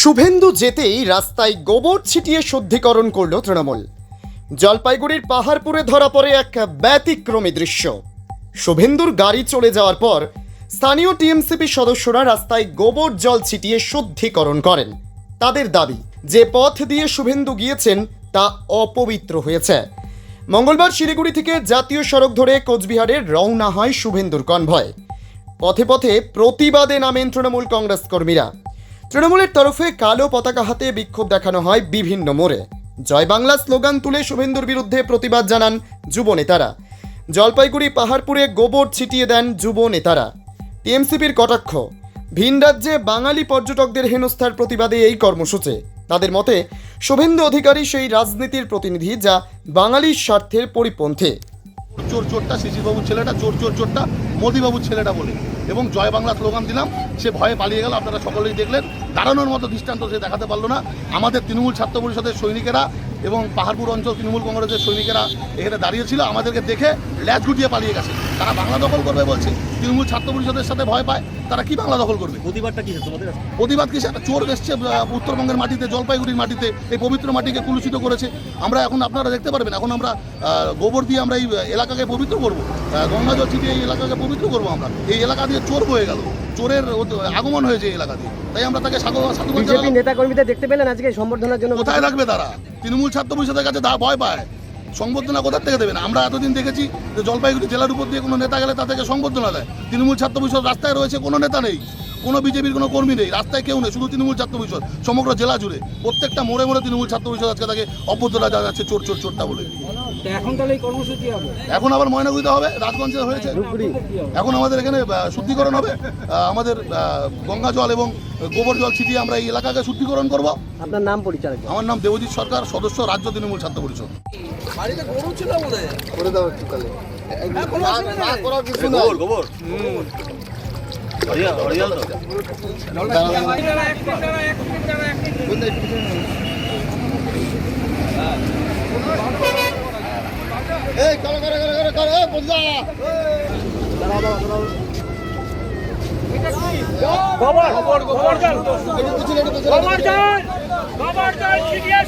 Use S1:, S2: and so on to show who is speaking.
S1: শুভেন্দু যেতেই রাস্তায় গোবর ছিটিয়ে শুদ্ধিকরণ করল তৃণমূল। জলপাইগুড়ির পাহাড়পুরে ধরা পড়ে এক ব্যতিক্রমী দৃশ্য। শুভেন্দুর গাড়ি চলে যাওয়ার পর স্থানীয় টিএমসিপি সদস্যরা রাস্তায় গোবর জল ছিটিয়ে শুদ্ধিকরণ করেন। তাদের দাবি যে পথ দিয়ে শুভেন্দু গিয়েছেন তা অপবিত্র হয়েছে। মঙ্গলবার শিলিগুড়ি থেকে জাতীয় সড়ক ধরে কোচবিহারের রওনা হয় শুভেন্দুর কনভয়। পথে পথে প্রতিবাদে নামেন তৃণমূল কংগ্রেস কর্মীরা। তৃণমূলের তরফে কালো পতাকা হাতে বিক্ষোভ দেখানো হয় বিভিন্ন মোড়ে। জয় বাংলা স্লোগান তুলে শুভেন্দুর বিরুদ্ধে প্রতিবাদ জানান যুব নেতারা। জলপাইগুড়ি পাহাড়পুরে গোবর ছিটিয়ে দেন যুব নেতারা। টিএমসিপির কটাক্ষ ভিন রাজ্যে বাঙালি পর্যটকদের হেনস্থার প্রতিবাদে এই কর্মসূচি। তাদের মতে শুভেন্দু অধিকারী সেই রাজনীতির প্রতিনিধি যা বাঙালির স্বার্থের পরিপন্থী।
S2: চোর চোরটা শিশিরবাবুর ছেলেটা চোর চোর চোরটা মোদিবাবুর ছেলেটা বলে। এবং জয় বাংলা স্লোগান দিলাম, সে ভয়ে পালিয়ে গেল, আপনারা সকলেই দেখলেন। দাঁড়ানোর মতো দৃষ্টান্ত সে দেখাতে পারল না। আমাদের তৃণমূল ছাত্র পরিষদের সৈনিকেরা এবং পাহাড়পুর অঞ্চল তৃণমূল কংগ্রেসের সৈনিকেরা এখানে দাঁড়িয়েছিল আমাদেরকে দেখে ল্যাচ গুটিয়ে পালিয়ে গেছে। তারা বাংলা দখল করবে বলছে, তৃণমূল ছাত্র পরিষদের সাথে ভয় পায়। তারা কি বাংলা দখল করবে?
S3: প্রতিবাদটা কি তোমাদের
S2: প্রতিবাদ কিসে একটা চোর এসছে উত্তরবঙ্গের মাটিতে জলপাইগুড়ির মাটিতে এই পবিত্র মাটিকে কুলুষিত করেছে। আমরা এখন আপনারা দেখতে পারবেন এখন আমরা গোবর দিয়ে আমরা এই এলাকাকে পবিত্র করব। গঙ্গা জল ছিটিয়ে এই এলাকাকে পবিত্র করব আমরা। এই এলাকা দিয়ে চোর হয়ে গেল। চোরের আগমন হয়েছে এই এলাকা দিয়ে। তাই আমরা তাকে সাধু-
S4: বিজেপি নেতা কর্মীদের দেখতে পেলেন আজকে সম্বর্ধনার জন্য?
S2: কোথায় থাকবে তারা? তৃণমূল ছাত্র পরিষদের কাছে দা ভয় পায়। সংবর্ধনা কোথা থেকে দেবেন আমরা এতদিন দেখেছি যে জলপাইগুড়ি জেলার উপর দিয়ে কোনো নেতা গেলে তাদেরকে সংবর্ধনা দেয়। তৃণমূল ছাত্র পরিষদ রাস্তায় রয়েছে কোনো নেতা নেই। কোনো বিজেপির কোনো কর্মী নেই রাস্তায় কেউ নেই শুধু তৃণমূল ছাত্র পরিষদ সমগ্র জেলা জুড়ে। প্রত্যেকটা মোড়ে মোড়ে তৃণমূল ছাত্র পরিষদ আজকে তাকে অভ্যর্থনা জানাচ্ছে চোর চোর চোরটা বলে।
S5: এখন তাহলে কর্মসূচি হবে?
S2: এখন আবার ময়নাগুড়িতে হবে রাজগঞ্জে হয়েছে। এখন আমাদের এখানে শুদ্ধিকরণ হবে। আমাদের গঙ্গা জল এবং গোবর জল ছিটিয়ে আমরা এই এলাকাকে শুদ্ধিকরণ করব।
S4: আপনার নাম পরিচয়
S2: আমার নাম দেবজিৎ সরকার সদস্য রাজ্য তৃণমূল ছাত্র পরিষদ
S3: গোবর গোবর। হরিয়াল হরিয়াল তো।
S5: গোবর গোবর্ধন গোবর্ধন গোবর্ধন ছিটিয়ে শুদ্ধি করা হচ্ছে